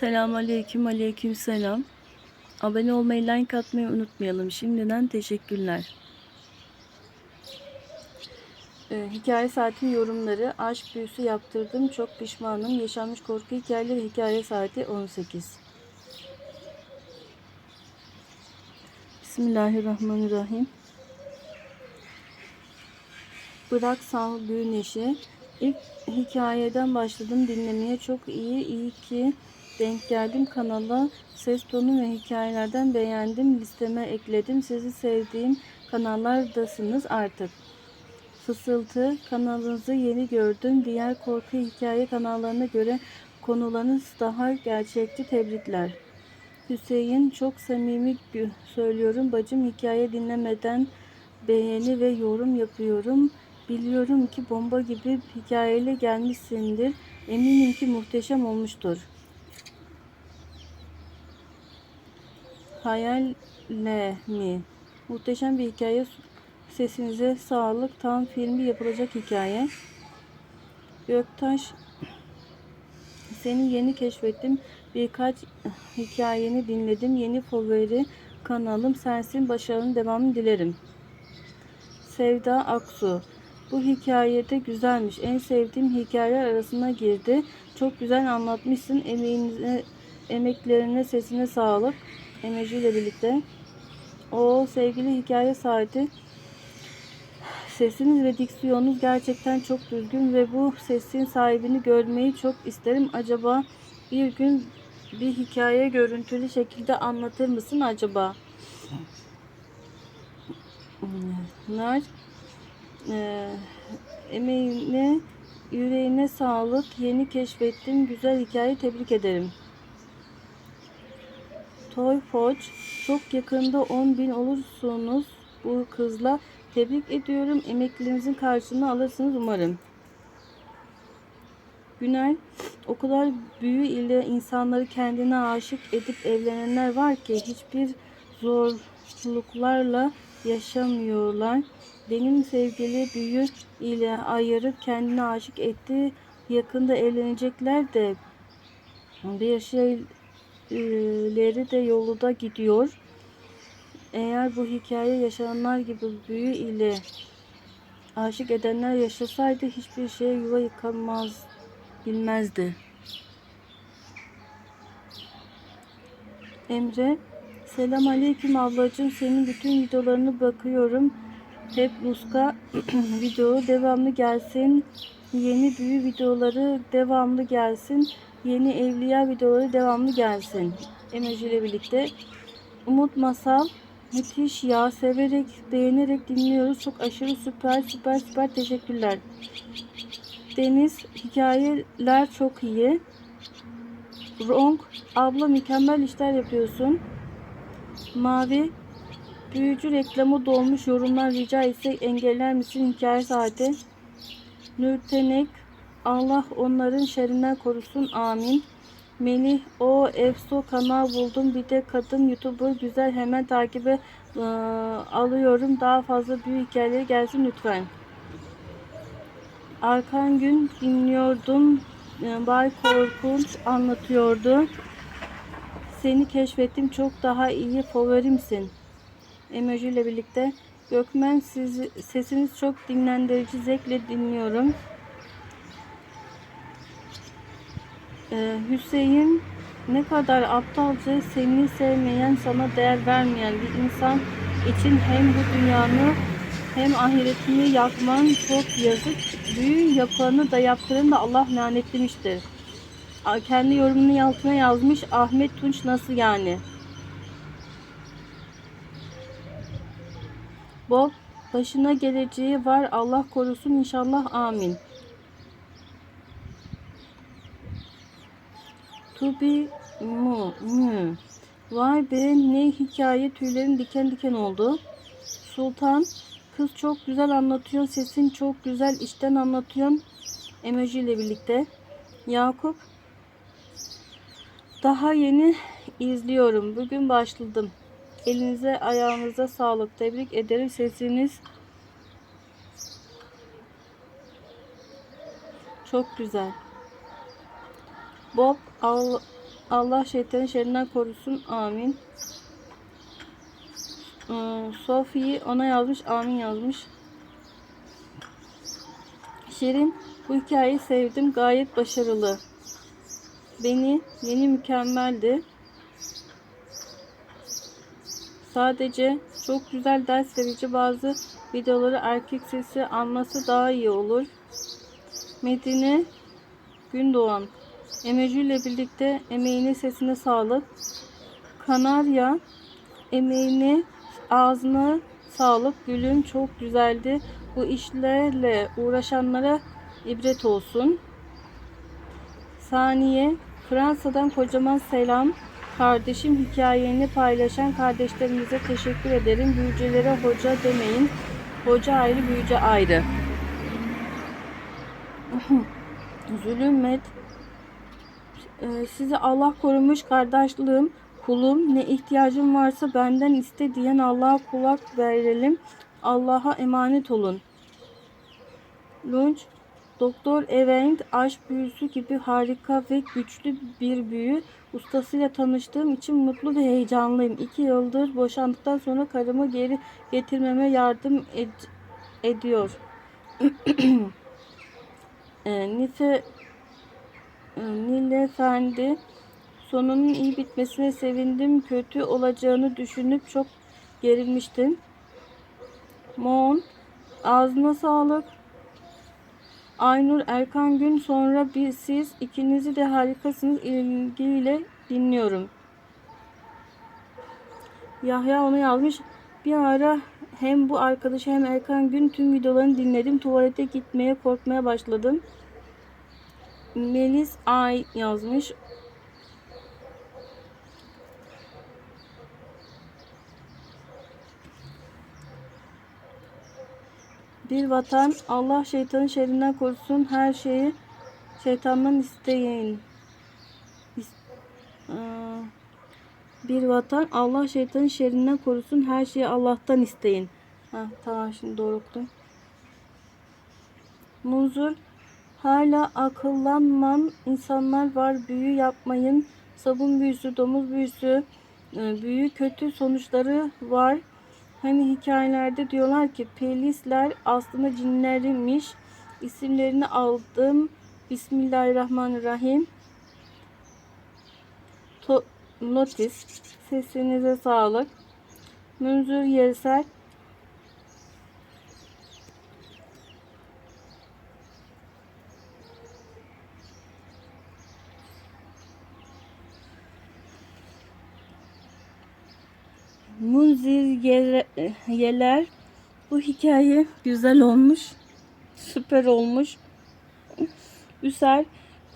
Selamun aleyküm, aleyküm selam. Abone olmayı, like atmayı unutmayalım. Şimdiden teşekkürler. Ee, hikaye saati yorumları. Aşk büyüsü yaptırdım. Çok pişmanım. Yaşanmış korku hikayeleri. Hikaye saati 18. Bismillahirrahmanirrahim. Bırak sal büyü neşe. İlk hikayeden başladım dinlemeye. Çok iyi, iyi ki denk geldim kanala. Ses tonu ve hikayelerden beğendim. Listeme ekledim. Sizi sevdiğim kanallardasınız artık. Fısıltı kanalınızı yeni gördüm. Diğer korku hikaye kanallarına göre konularınız daha gerçekçi. Tebrikler. Hüseyin çok samimi söylüyorum. Bacım hikaye dinlemeden beğeni ve yorum yapıyorum. Biliyorum ki bomba gibi hikayeyle gelmişsindir. Eminim ki muhteşem olmuştur. Hayalle mi? Muhteşem bir hikaye. Sesinize sağlık. Tam filmi yapılacak hikaye. Göktaş seni yeni keşfettim. Birkaç hikayeni dinledim. Yeni favori kanalım sensin. Başarının devamını dilerim. Sevda Aksu. Bu hikayede güzelmiş. En sevdiğim hikayeler arasına girdi. Çok güzel anlatmışsın. Emeğinize, emeklerine, sesine sağlık. Emojiyle birlikte. O sevgili hikaye saati. Sesiniz ve diksiyonunuz gerçekten çok düzgün ve bu sesin sahibini görmeyi çok isterim. Acaba bir gün bir hikaye görüntülü şekilde anlatır mısın acaba? Nar e, emeğine yüreğine sağlık. Yeni keşfettim. Güzel hikaye. Tebrik ederim. Toy Foç çok yakında 10 bin olursunuz bu kızla. Tebrik ediyorum. Emeklerinizin karşılığını alırsınız umarım. Günay o kadar büyü ile insanları kendine aşık edip evlenenler var ki hiçbir zorluklarla yaşamıyorlar. Benim sevgili büyü ile ayırıp kendine aşık etti. Yakında evlenecekler de bir şeyleri de yolunda gidiyor. Eğer bu hikaye yaşananlar gibi büyü ile aşık edenler yaşasaydı hiçbir şey yuva yıkamaz bilmezdi. Emre Selam aleyküm ablacığım. Senin bütün videolarını bakıyorum. Hep Muska video devamlı gelsin. Yeni büyü videoları devamlı gelsin. Yeni evliya videoları devamlı gelsin. Emoji ile birlikte. Umut Masal müthiş ya. Severek, beğenerek dinliyoruz. Çok aşırı süper süper süper teşekkürler. Deniz hikayeler çok iyi. Rong abla mükemmel işler yapıyorsun. Mavi büyücü reklamı dolmuş yorumlar rica etsek engeller misin hikaye saati. Nurtenek Allah onların şerrinden korusun amin. Melih o Efso kanal buldum bir de kadın youtuber güzel hemen takibe e, alıyorum daha fazla büyük hikayeleri gelsin lütfen. Arkan gün dinliyordum. E, Bay Korkunç anlatıyordu. Seni keşfettim çok daha iyi favorimsin. Emoji ile birlikte. Gökmen siz, sesiniz çok dinlendirici zevkle dinliyorum. Ee, Hüseyin ne kadar aptalca seni sevmeyen sana değer vermeyen bir insan için hem bu dünyanı hem ahiretini yakman çok yazık. Büyü yapanı da yaptırın da Allah lanetlemiştir. Kendi yorumunu altına yazmış Ahmet Tunç nasıl yani? Bob başına geleceği var Allah korusun inşallah amin. To be mu, mu. Vay be ne hikaye tüylerim diken diken oldu. Sultan kız çok güzel anlatıyor sesin çok güzel işten anlatıyorsun. Emoji ile birlikte. Yakup daha yeni izliyorum. Bugün başladım. Elinize ayağınıza sağlık. Tebrik ederim. Sesiniz çok güzel. Bob al, Allah şeytanın şerrinden korusun. Amin. Ee, Sophie ona yazmış. Amin yazmış. Şirin bu hikayeyi sevdim. Gayet başarılı. Beni yeni mükemmeldi. Sadece çok güzel ders verici bazı videoları erkek sesi alması daha iyi olur. Medine Gündoğan Emeci ile birlikte emeğine sesine sağlık. Kanarya emeğine ağzına sağlık. Gülün çok güzeldi. Bu işlerle uğraşanlara ibret olsun. Saniye Fransa'dan kocaman selam. Kardeşim hikayeni paylaşan kardeşlerimize teşekkür ederim. Büyücülere hoca demeyin. Hoca ayrı, büyücü ayrı. Zulümet ee, sizi Allah korumuş kardeşliğim, kulum ne ihtiyacım varsa benden iste diyen Allah'a kulak verelim. Allah'a emanet olun. Lunch Doktor Event aşk büyüsü gibi harika ve güçlü bir büyü ustasıyla tanıştığım için mutlu ve heyecanlıyım. İki yıldır boşandıktan sonra karımı geri getirmeme yardım ed- ediyor. e, Nife e, Nilefendi sonunun iyi bitmesine sevindim. Kötü olacağını düşünüp çok gerilmiştim. Mon ağzına sağlık. Aynur Erkan gün sonra bir siz ikinizi de harikasınız ilgiyle dinliyorum. Yahya onu yazmış. Bir ara hem bu arkadaşı hem Erkan gün tüm videolarını dinledim. Tuvalete gitmeye korkmaya başladım. Melis Ay yazmış. Bir vatan Allah şeytanın şerrinden korusun. Her şeyi şeytandan isteyin. İs- Aa, Bir vatan Allah şeytanın şerrinden korusun. Her şeyi Allah'tan isteyin. Ha, tamam şimdi doğru okudum. Muzur Hala akıllanmam insanlar var büyü yapmayın. Sabun büyüsü, domuz büyüsü, e, büyü kötü sonuçları var. Hani hikayelerde diyorlar ki pelisler aslında cinlermiş. İsimlerini aldım. Bismillahirrahmanirrahim. To notis. Sesinize sağlık. Münzur Yersel. Munzir Yele- Yeler bu hikaye güzel olmuş. Süper olmuş. Üser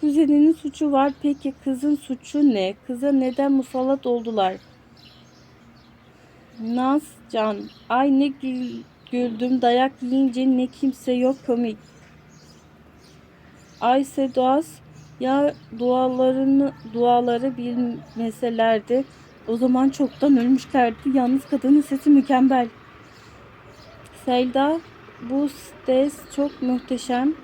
kuzeninin suçu var. Peki kızın suçu ne? Kıza neden musallat oldular? Naz Can Ay ne gül- güldüm dayak yiyince ne kimse yok komik. Ay Sedoğaz ya dualarını duaları bilmeselerdi o zaman çoktan ölmüşlerdi. Yalnız kadının sesi mükemmel. Selda bu stes çok muhteşem.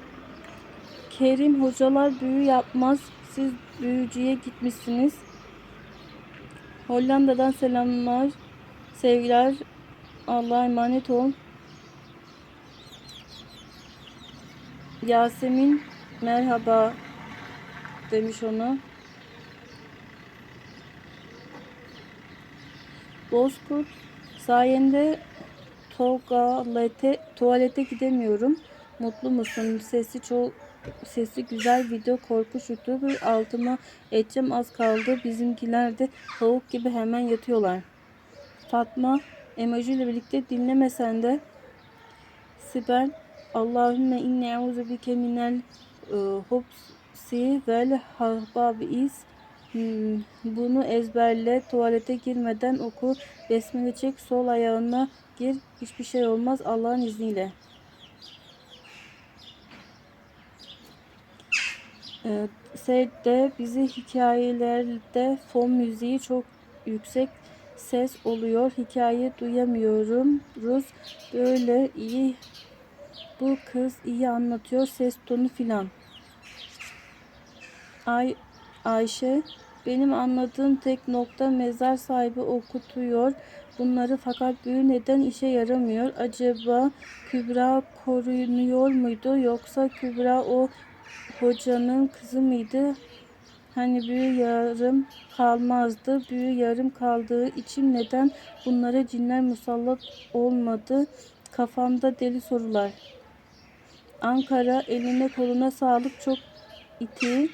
Kerim hocalar büyü yapmaz. Siz büyücüye gitmişsiniz. Hollanda'dan selamlar. Sevgiler. Allah'a emanet ol. Yasemin merhaba demiş ona. Bozkurt sayende tuvalete, tuvalete gidemiyorum. Mutlu musun? Sesi çok sesi güzel video korkunç YouTuber altıma edeceğim az kaldı. Bizimkiler de tavuk gibi hemen yatıyorlar. Fatma emoji ile birlikte dinlemesen de Sibel Allahümme inni euzu bike minel e, hubsi vel hababis Bunu ezberle. Tuvalete girmeden oku. Besmele çek. Sol ayağına gir. Hiçbir şey olmaz Allah'ın izniyle. Ee, Seyde bizi hikayelerde fon müziği çok yüksek ses oluyor. Hikaye duyamıyorum. Rus böyle iyi bu kız iyi anlatıyor ses tonu filan. Ay Ayşe Benim anladığım tek nokta mezar sahibi okutuyor bunları fakat büyü neden işe yaramıyor? Acaba Kübra korunuyor muydu yoksa Kübra o hocanın kızı mıydı? Hani büyü yarım kalmazdı. Büyü yarım kaldığı için neden bunlara cinler musallat olmadı? Kafamda deli sorular. Ankara eline koluna sağlık çok iti